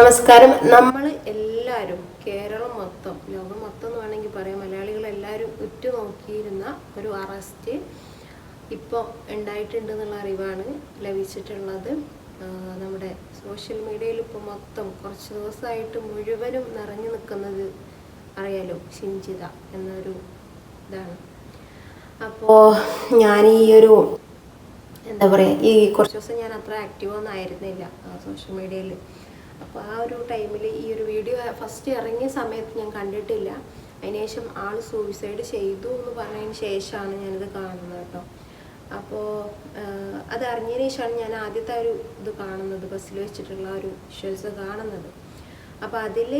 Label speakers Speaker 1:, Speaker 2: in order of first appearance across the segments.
Speaker 1: നമസ്കാരം. നമ്മൾ എല്ലാവരും കേരളം മൊത്തം ലോകം മൊത്തം എന്ന് വേണമെങ്കിൽ പറയാം മലയാളികൾ എല്ലാവരും ഉറ്റുനോക്കിയിരുന്ന ഒരു അറസ്റ്റ് ഇപ്പോൾ ഉണ്ടായിട്ടുണ്ട് എന്നുള്ള അറിവാണ് ലഭിച്ചിട്ടുള്ളത്. നമ്മുടെ സോഷ്യൽ മീഡിയയിൽ ഇപ്പോൾ മൊത്തം കുറച്ച് ദിവസമായിട്ട് മുഴുവനും നിറഞ്ഞു നിൽക്കുന്നത് അറിയാലോ ഷിഞ്ചിത എന്നൊരു ഇതാണ്. അപ്പോൾ ഞാൻ ഈ ഒരു എന്താ പറയുക ഈ കുറച്ച് ദിവസം ഞാൻ അത്ര ആക്റ്റീവ് ഒന്നും ആയിരുന്നില്ല സോഷ്യൽ മീഡിയയിൽ. അപ്പോൾ ആ ഒരു ടൈമിൽ ഈ ഒരു വീഡിയോ ഫസ്റ്റ് ഇറങ്ങിയ സമയത്ത് ഞാൻ കണ്ടിട്ടില്ല. അതിനുശേഷം ആൾ സൂയിസൈഡ് ചെയ്തു എന്ന് പറഞ്ഞതിന് ശേഷമാണ് ഞാനിത് കാണുന്നത് കേട്ടോ. അപ്പോൾ അത് അറിഞ്ഞതിന് ശേഷമാണ് ഞാൻ ആദ്യത്തെ ഒരു ഇത് കാണുന്നത് ബസ്സിൽ വെച്ചിട്ടുള്ള ഒരു വിഷ്വൽസ് കാണുന്നത്. അപ്പോൾ അതിൽ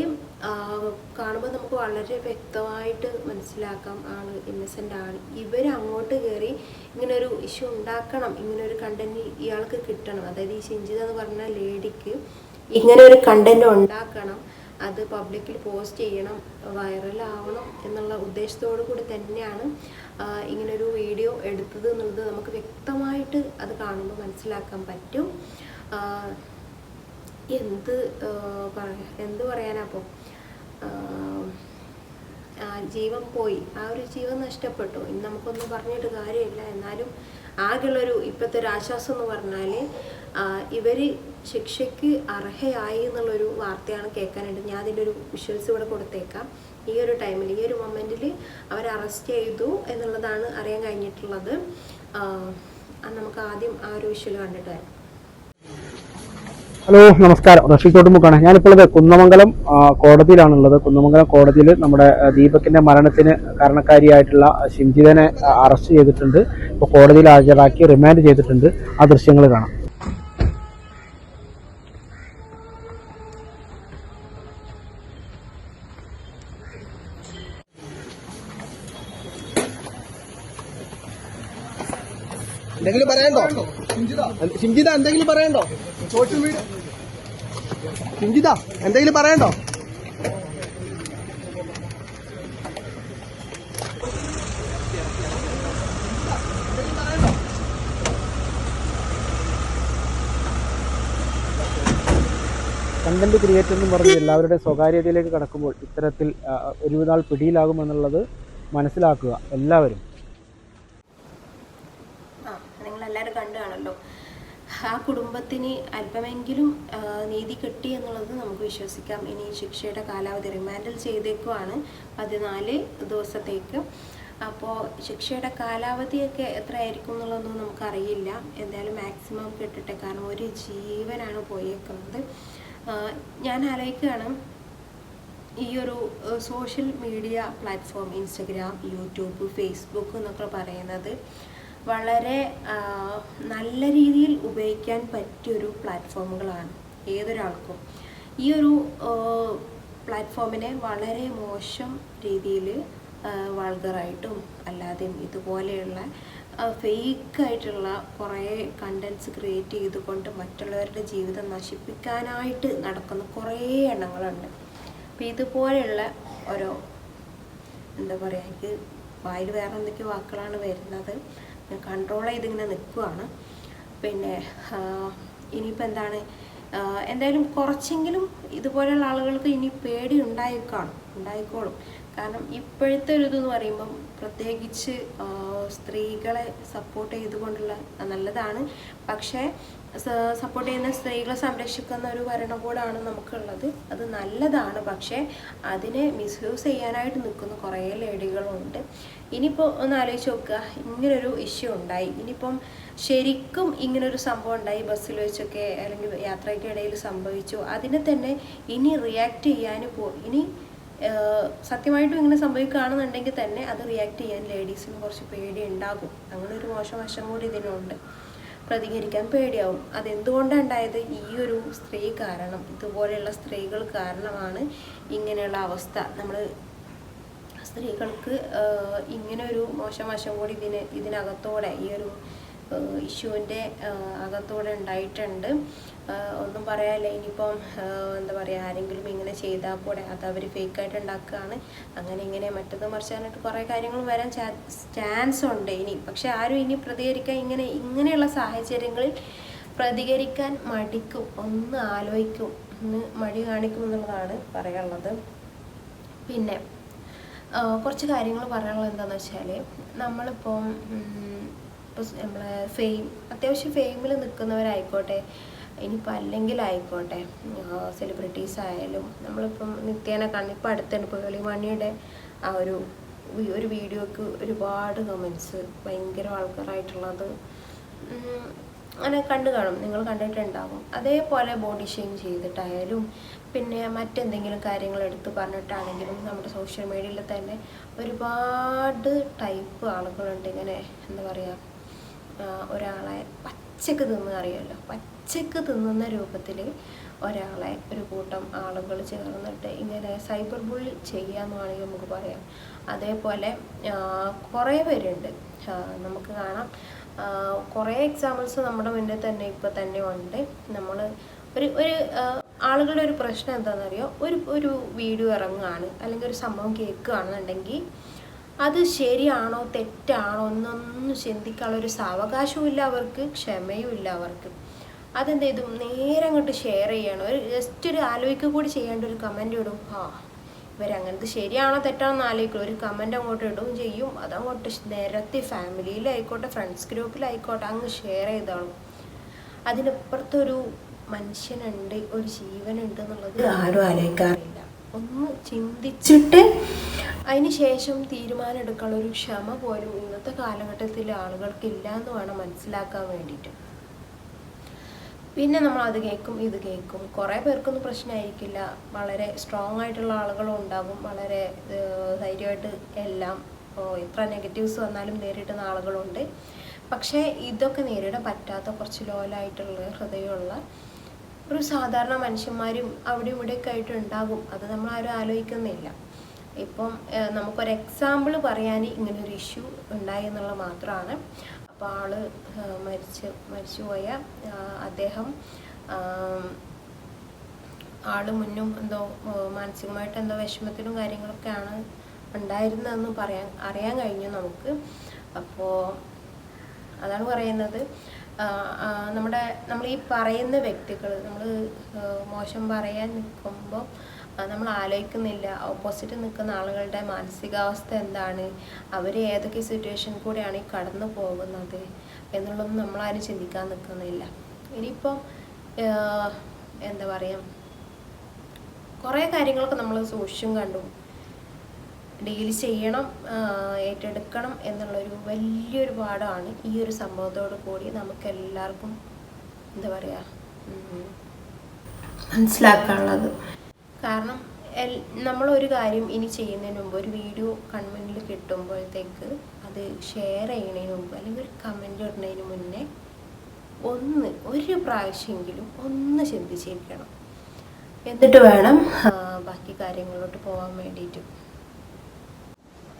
Speaker 1: കാണുമ്പോൾ നമുക്ക് വളരെ വ്യക്തമായിട്ട് മനസ്സിലാക്കാം ആൾ ഇന്നസെന്റ് ആണ്. ഇവർ അങ്ങോട്ട് കയറി ഇങ്ങനൊരു ഇഷ്യൂ ഉണ്ടാക്കണം ഇങ്ങനൊരു കണ്ടന്റ് ഇയാൾക്ക് കിട്ടണം. അതായത് ഈ ശിഞ്ചിത എന്ന് പറഞ്ഞ ലേഡിക്ക് ഇങ്ങനെ ഒരു കണ്ടന്റ് ഉണ്ടാക്കണം അത് പബ്ലിക്കിൽ പോസ്റ്റ് ചെയ്യണം വൈറലാവണം എന്നുള്ള ഉദ്ദേശത്തോടു കൂടി തന്നെയാണ് ഇങ്ങനൊരു വീഡിയോ എടുത്തത് എന്നുള്ളത് നമുക്ക് വ്യക്തമായിട്ട് അത് കാണുമ്പോൾ മനസ്സിലാക്കാൻ പറ്റും. എന്ത് എന്ത് പറയാനപ്പോൾ ജീവൻ പോയി ആ ഒരു ജീവൻ നഷ്ടപ്പെട്ടു. ഇനി നമുക്കൊന്നും പറഞ്ഞിട്ട് കാര്യമില്ല. എന്നാലും ആകെയുള്ളൊരു ഇപ്പോഴത്തെ ഒരു ആശ്വാസം എന്ന് പറഞ്ഞാൽ ഇവർ ശിക്ഷയ്ക്ക് അർഹയായി എന്നുള്ളൊരു വാർത്തയാണ് കേൾക്കാനായിട്ട് ഞാൻ അതിന്റെ ഒരു വിഷ്വൽസ് ഇവിടെ കൊടുത്തേക്കാം. ഈ ഒരു ടൈമിൽ ഈ ഒരു മൊമെന്റിൽ അവർ അറസ്റ്റ് ചെയ്തു എന്നുള്ളതാണ് അറിയാൻ കഴിഞ്ഞിട്ടുള്ളത്. നമുക്ക് ആദ്യം ആ ഒരു വിഷ്വൽ കണ്ടിട്ട് വരാം.
Speaker 2: ഹലോ നമസ്കാരം. റഷീദ് ചോട്ടുമുക്കാണ് ഞാനിപ്പോൾ കുന്നമംഗലം കോടതിയിലാണുള്ളത്. കുന്നമംഗലം കോടതിയിൽ നമ്മുടെ ദീപകിന്റെ മരണത്തിന് കാരണക്കാരിയായിട്ടുള്ള ഷിംജിതനെ ആ, അറസ്റ്റ് ചെയ്തിട്ടുണ്ട്. ഇപ്പോൾ കോടതിയിൽ ഹാജരാക്കി റിമാൻഡ് ചെയ്തിട്ടുണ്ട്. ആ ദൃശ്യങ്ങൾ കാണാം.
Speaker 3: എന്തെങ്കിലും പറയണ്ടോ ഷിംജിത. എന്തെങ്കിലും പറയണ്ടോ സോഷ്യൽ മീഡിയ ഷിംജിത എന്തെങ്കിലും പറയണ്ടോ
Speaker 2: കണ്ടന്റ് ക്രിയേറ്റർ എന്ന് പറഞ്ഞ് എല്ലാവരുടെ സ്വകാര്യതയിലേക്ക് കടക്കുമ്പോൾ ഇത്തരത്തിൽ ഒരുവിധാൾ ഒരുനാൾ പിടിയിലാകുമെന്നുള്ളത് മനസ്സിലാക്കുക എല്ലാവരും
Speaker 1: ആ നിങ്ങളെല്ലാവരും കണ്ടു കാണല്ലോ ആ കുടുംബത്തിന് അല്പമെങ്കിലും നീതി കിട്ടി എന്നുള്ളത് നമുക്ക് വിശ്വസിക്കാം. ഇനി ശിക്ഷയുടെ കാലാവധി റിമാൻഡിൽ ചെയ്തേക്കുവാണ് പതിനാല് ദിവസത്തേക്ക്. അപ്പോൾ ശിക്ഷയുടെ കാലാവധിയൊക്കെ എത്രയായിരിക്കും എന്നുള്ളതൊന്നും നമുക്കറിയില്ല. എന്തായാലും മാക്സിമം കിട്ടട്ടെ. കാരണം ഒരു ജീവനാണ് പോയേക്കുന്നത്. ഞാൻ ആലോചിക്കുകയാണ്. ഈ ഒരു social media platform Instagram YouTube Facebook എന്നൊക്കെ പറയുന്നത് വളരെ നല്ല രീതിയിൽ ഉപയോഗിക്കാൻ പറ്റിയൊരു പ്ലാറ്റ്ഫോമുകളാണ് ഏതൊരാൾക്കും. ഈ ഒരു പ്ലാറ്റ്ഫോമിനെ വളരെ മോശം രീതിയിൽ വൾഗറായിട്ടും അല്ലാതെയും ഇതുപോലെയുള്ള ഫേക്കായിട്ടുള്ള കുറേ കണ്ടൻസ് ക്രിയേറ്റ് ചെയ്തുകൊണ്ട് മറ്റുള്ളവരുടെ ജീവിതം നശിപ്പിക്കാനായിട്ട് നടക്കുന്ന കുറേ എണ്ണങ്ങളുണ്ട്. അപ്പോൾ ഇതുപോലെയുള്ള ഓരോ എന്താ പറയുക എനിക്ക് വായിൽ വേറെ എന്തൊക്കെ വാക്കുകളാണ് വരുന്നത്. കൺട്രോൾ ചെയ്തിങ്ങനെ നിൽക്കുവാണ് പിന്നെ ഇനിയിപ്പോൾ എന്താണ്? എന്തായാലും കുറച്ചെങ്കിലും ഇതുപോലെയുള്ള ആളുകൾക്ക് ഇനി പേടി ഉണ്ടായിക്കാണും ഉണ്ടായിക്കോളും. കാരണം ഇപ്പോഴത്തെ ഒരു ഇതെന്ന് പറയുമ്പം പ്രത്യേകിച്ച് സ്ത്രീകളെ സപ്പോർട്ട് ചെയ്തുകൊണ്ടുള്ള നല്ലതാണ്. പക്ഷേ സപ്പോർട്ട് ചെയ്യുന്ന സ്ത്രീകളെ സംരക്ഷിക്കുന്ന ഒരു ഭരണകൂടമാണ് നമുക്കുള്ളത്. അത് നല്ലതാണ്. പക്ഷേ അതിനെ മിസ്യൂസ് ചെയ്യാനായിട്ട് നിൽക്കുന്ന കുറേ ലേഡികളുണ്ട് ഇനിയിപ്പോൾ ഒന്ന് ആലോചിച്ച് നോക്കുക. ഇങ്ങനൊരു ഇഷ്യൂ ഉണ്ടായി. ഇനിയിപ്പം ശരിക്കും ഇങ്ങനൊരു സംഭവം ഉണ്ടായി. ബസ്സിൽ വെച്ചൊക്കെ അല്ലെങ്കിൽ യാത്രയ്ക്കിടയിൽ സംഭവിച്ചു. അതിനെ തന്നെ ഇനി റിയാക്ട് ചെയ്യാൻ പോ ഇനി സത്യമായിട്ടും ഇങ്ങനെ സംഭവിക്കുകയാണെന്നുണ്ടെങ്കിൽ തന്നെ അത് റിയാക്ട് ചെയ്യാൻ ലേഡീസിന് കുറച്ച് പേടി ഉണ്ടാകും അങ്ങനെ ഒരു മോശം വശം കൂടി ഇതിനുണ്ട്. പ്രതികരിക്കാൻ പേടിയാവും. അതെന്തുകൊണ്ടാണ് ഉണ്ടായത് ഈ ഒരു സ്ത്രീ കാരണം ഇതുപോലെയുള്ള സ്ത്രീകൾ കാരണമാണ് ഇങ്ങനെയുള്ള അവസ്ഥ. നമ്മൾ സ്ത്രീകൾക്ക് ഇങ്ങനെ ഒരു മോശം വശം കൂടി ഇതിന് ഇതിനകത്തോടെ ഈ ഒരു ഇഷ്യൂവിന്റെ അകത്തൂടെ ഉണ്ടായിട്ടുണ്ട്. ഒന്നും പറയാനില്ല. ഇനിയിപ്പം എന്താ പറയുക ആരെങ്കിലും ഇങ്ങനെ ചെയ്താൽ കൂടെ അത് അവർ ഫേക്കായിട്ട് ഉണ്ടാക്കുകയാണ്. അങ്ങനെ ഇങ്ങനെ മറ്റത് മറിച്ചാനായിട്ട് കുറേ കാര്യങ്ങൾ വരാൻ ചാൻസ് ഉണ്ട് ഇനി. പക്ഷെ ആരും ഇനി പ്രതികരിക്കാൻ ഇങ്ങനെ ഇങ്ങനെയുള്ള സാഹചര്യങ്ങളിൽ പ്രതികരിക്കാൻ മടിക്കും. ഒന്ന് ആലോചിക്കും. ഒന്ന് മടി കാണിക്കും എന്നുള്ളതാണ് പറയാനുള്ളത്. പിന്നെ കുറച്ച് കാര്യങ്ങൾ പറയാനുള്ളത് എന്താണെന്ന് വെച്ചാൽ നമ്മളിപ്പം ഇപ്പോൾ നമ്മളെ ഫെയിം അത്യാവശ്യം ഫെയിമിൽ നിൽക്കുന്നവരായിക്കോട്ടെ ഇനിയിപ്പോൾ അല്ലെങ്കിലായിക്കോട്ടെ സെലിബ്രിറ്റീസ് ആയാലും നമ്മളിപ്പം നിത്യേനെ കാണുന്ന ഇപ്പം അടുത്തുണ്ട് ഇപ്പോൾ വെളിമണിയുടെ ആ ഒരു ഒരു വീഡിയോക്ക് ഒരുപാട് കമൻസ് ഭയങ്കര ആൾക്കാരായിട്ടുള്ളത്. അങ്ങനെ കണ്ടു കാണും നിങ്ങൾ കണ്ടിട്ടുണ്ടാകും അതേപോലെ ബോഡി ഷെയിം ചെയ്തിട്ടായാലും പിന്നെ മറ്റെന്തെങ്കിലും കാര്യങ്ങൾ എടുത്ത് പറഞ്ഞിട്ടാണെങ്കിലും നമ്മുടെ സോഷ്യൽ മീഡിയയിൽ തന്നെ ഒരുപാട് ടൈപ്പ് ആളുകളുണ്ട് ഇങ്ങനെ എന്താ പറയുക ഒരാളെ പച്ചക്ക് തിന്ന് അറിയാമല്ലോ പച്ചക്ക് തിന്നുന്ന രൂപത്തിൽ ഒരാളെ ഒരു കൂട്ടം ആളുകൾ ചേർന്നിട്ട് ഇങ്ങനെ സൈബർ ബുള്ളി ചെയ്യാന്ന് വേണമെങ്കിൽ നമുക്ക് പറയാം. അതേപോലെ കുറേ പേരുണ്ട്. നമുക്ക് കാണാം. കുറേ എക്സാമ്പിൾസ് നമ്മുടെ മുന്നിൽ തന്നെ ഇപ്പോൾ തന്നെ ഉണ്ട്. നമ്മൾ ഒരു ഒരു ആളുകളുടെ ഒരു പ്രശ്നം എന്താണെന്നറിയോ ഒരു ഒരു വീഡിയോ ഇറങ്ങുകയാണ് അല്ലെങ്കിൽ ഒരു സംഭവം കേൾക്കുകയാണെന്നുണ്ടെങ്കിൽ അത് ശരിയാണോ തെറ്റാണോ എന്നൊന്നും ചിന്തിക്കാനുള്ള ഒരു സാവകാശവും ഇല്ല അവർക്ക് ക്ഷമയും ഇല്ല അവർക്ക്. അതെന്ത് ചെയ്തു? നേരെ അങ്ങോട്ട് ഷെയർ ചെയ്യണം. ഒരു ജസ്റ്റ് ഒരു ആലോചിക്കുക കൂടി ചെയ്യേണ്ട ഒരു കമന്റ് ഇടും. ആ ഇവരങ്ങനത്തെ ശരിയാണോ തെറ്റാണോ എന്ന് ആലോചിക്കും ഒരു കമന്റ് അങ്ങോട്ട് ഇടും ചെയ്യും. അതങ്ങോട്ട് നിരത്തി ഫാമിലിയിലായിക്കോട്ടെ ഫ്രണ്ട്സ് ഗ്രൂപ്പിലായിക്കോട്ടെ അങ്ങ് ഷെയർ ചെയ്തോളും. അതിനപ്പുറത്തൊരു മനുഷ്യനുണ്ട് ഒരു ജീവനുണ്ട് എന്നുള്ളത് ആരും ആലോചിക്കാറില്ല. ഒന്ന് ചിന്തിച്ചിട്ട് അതിന് ശേഷം തീരുമാനം എടുക്കാനുള്ള ഒരു ക്ഷമ പോലും ഇന്നത്തെ കാലഘട്ടത്തിൽ ആളുകൾക്ക് ഇല്ല എന്ന് വേണം മനസ്സിലാക്കാൻ വേണ്ടിയിട്ട്. പിന്നെ നമ്മൾ അത് കേൾക്കും ഇത് കേൾക്കും. കുറേ പേർക്കൊന്നും പ്രശ്നമായിരിക്കില്ല. വളരെ സ്ട്രോങ് ആയിട്ടുള്ള ആളുകളും ഉണ്ടാകും വളരെ ധൈര്യമായിട്ട് എല്ലാം എത്ര നെഗറ്റീവ്സ് വന്നാലും നേരിടുന്ന ആളുകളുണ്ട്. പക്ഷേ ഇതൊക്കെ നേരിടാൻ പറ്റാത്ത കുറച്ച് ലോലായിട്ടുള്ള ഹൃദയമുള്ള ഒരു സാധാരണ മനുഷ്യന്മാരും അവിടെ ഇവിടെയൊക്കെ ആയിട്ട് ഉണ്ടാകും. അത് നമ്മൾ ആരും ആലോചിക്കുന്നില്ല. ഇപ്പം നമുക്കൊരു എക്സാമ്പിൾ പറയാൻ ഇങ്ങനൊരു ഇഷ്യൂ ഉണ്ടായി എന്നുള്ളത് മാത്രമാണ്. അപ്പോൾ ഏഹ്, മരിച്ച് മരിച്ചുപോയ അദ്ദേഹം ആൾ മുന്നും എന്തോ മാനസികമായിട്ട് എന്തോ വിഷമത്തിലും കാര്യങ്ങളൊക്കെയാണ് ഉണ്ടായിരുന്നതെന്ന് പറയാൻ അറിയാൻ കഴിഞ്ഞു നമുക്ക്. അപ്പോൾ അതാണ് പറയുന്നത്. നമ്മുടെ നമ്മൾ ഈ പറയുന്ന വ്യക്തികൾ നമ്മൾ മോശം പറയാൻ നിൽക്കുമ്പോൾ നമ്മൾ ആലോചിക്കുന്നില്ല. ഓപ്പോസിറ്റ് നിൽക്കുന്ന ആളുകളുടെ മാനസികാവസ്ഥ എന്താണ്? അവർ ഏതൊക്കെ സിറ്റുവേഷൻ കൂടെയാണ് ഈ കടന്നു പോകുന്നത്? എന്നുള്ളതൊന്നും നമ്മളാരും ചിന്തിക്കാൻ നിൽക്കുന്നില്ല. ഇനിയിപ്പം എന്താ പറയുക കുറേ കാര്യങ്ങളൊക്കെ നമ്മൾ സൂക്ഷിച്ചും കണ്ടും. ഡീൽ ചെയ്യണം ഏറ്റെടുക്കണം എന്നുള്ളൊരു വലിയൊരു പാടാണ് ഈ ഒരു സംഭവത്തോട് കൂടി നമുക്ക് എല്ലാവർക്കും എന്താ പറയുക മനസ്സിലാക്കാനുള്ളത്. കാരണം എൽ നമ്മളൊരു കാര്യം ഇനി ചെയ്യുന്നതിന് മുമ്പ് ഒരു വീഡിയോ കൺവെന്റിൽ കിട്ടുമ്പോഴത്തേക്ക് അത് ഷെയർ ചെയ്യുന്നതിന് മുമ്പ് അല്ലെങ്കിൽ ഒരു കമന്റ് ഇടുന്നതിന് മുന്നേ ഒന്ന് ഒരു പ്രാവശ്യമെങ്കിലും ഒന്ന് ചിന്തിച്ചിരിക്കണം. എന്നിട്ട് വേണം ബാക്കി കാര്യങ്ങളിലോട്ട് പോകാൻ വേണ്ടിയിട്ട്.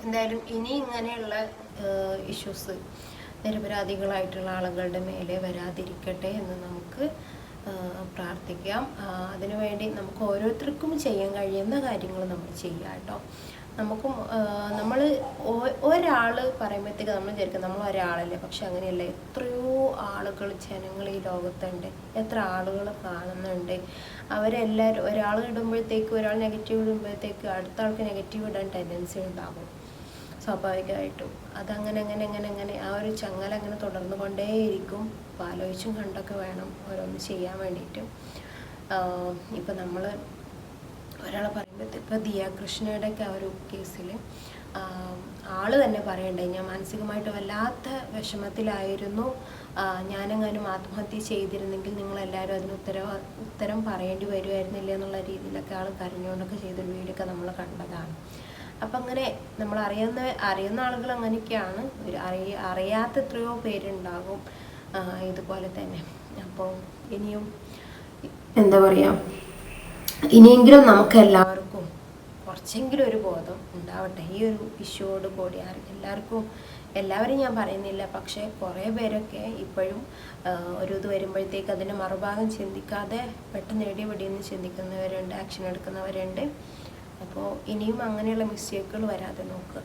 Speaker 1: എന്തായാലും ഇനി ഇങ്ങനെയുള്ള ഇഷ്യൂസ് നിരപരാധികളായിട്ടുള്ള ആളുകളുടെ മേലെ വരാതിരിക്കട്ടെ എന്ന് നമുക്ക് പ്രാർത്ഥിക്കാം. അതിനുവേണ്ടി നമുക്ക് ഓരോരുത്തർക്കും ചെയ്യാൻ കഴിയുന്ന കാര്യങ്ങൾ നമ്മൾ ചെയ്യുക കേട്ടോ. നമുക്കും നമ്മൾ ഒരാൾ പറയുമ്പോഴത്തേക്ക് നമ്മൾ വിചാരിക്കും നമ്മൾ ഒരാളല്ലേ. പക്ഷെ അങ്ങനെയല്ല എത്രയോ ആളുകൾ ജനങ്ങൾ ഈ ലോകത്തുണ്ട്. എത്ര ആളുകൾ കാണുന്നുണ്ട്. അവരെല്ലാവരും ഒരാൾ ഇടുമ്പോഴത്തേക്ക് ഒരാൾ നെഗറ്റീവ് ഇടുമ്പോഴത്തേക്ക് അടുത്ത ആൾക്ക് നെഗറ്റീവ് ഇടാൻ ടെൻഡൻസി ഉണ്ടാകും സ്വാഭാവികമായിട്ടും. അതങ്ങനെ അങ്ങനെ അങ്ങനെ അങ്ങനെ ആ ഒരു ചങ്ങല അങ്ങനെ തുടർന്നു കൊണ്ടേയിരിക്കും അപ്പോൾ ആലോചിച്ചും കണ്ടൊക്കെ വേണം ഓരോന്ന് ചെയ്യാൻ വേണ്ടിയിട്ട്. ഇപ്പം നമ്മൾ ഒരാളെ പറയുമ്പോൾ ഇപ്പോൾ ദിയ കൃഷ്ണയുടെ ഒക്കെ ആ ഒരു കേസിൽ ആൾ തന്നെ പറയണ്ടേ ഞാൻ മാനസികമായിട്ട് വല്ലാത്ത വിഷമത്തിലായിരുന്നു. ഞാനെങ്ങാനും ആത്മഹത്യ ചെയ്തിരുന്നെങ്കിൽ നിങ്ങളെല്ലാവരും അതിന് ഉത്തരവ ഉത്തരം പറയേണ്ടി വരുമായിരുന്നില്ല എന്നുള്ള രീതിയിലൊക്കെ ആൾ കരഞ്ഞുകൊണ്ടൊക്കെ ചെയ്തൊരു വീഡിയോ ഒക്കെ നമ്മൾ കണ്ടതാണ്. അപ്പം അങ്ങനെ നമ്മൾ അറിയുന്ന അറിയുന്ന ആളുകൾ അങ്ങനെയൊക്കെയാണ്. ഒരു അറിയ അറിയാത്ത എത്രയോ പേരുണ്ടാകും ഇതുപോലെ തന്നെ. അപ്പോൾ ഇനിയും എന്താ പറയുക ഇനിയെങ്കിലും നമുക്ക് എല്ലാവർക്കും കുറച്ചെങ്കിലും ഒരു ബോധം ഉണ്ടാവട്ടെ. ഈ ഒരു ഇഷ്യൂയോട് കൂടി എല്ലാവർക്കും എല്ലാവരും ഞാൻ പറയുന്നില്ല. പക്ഷേ കുറേ പേരൊക്കെ ഇപ്പോഴും ഒരു ഇത് വരുമ്പോഴത്തേക്ക് അതിന്റെ മറുഭാഗം ചിന്തിക്കാതെ പെട്ടെന്ന് എടി വെടിയെന്ന് ചിന്തിക്കുന്നവരുണ്ട് ആക്ഷൻ എടുക്കുന്നവരുണ്ട്. അപ്പോൾ ഇനിയും അങ്ങനെയുള്ള മിസ്റ്റേക്കുകൾ വരാതെ നോക്കുക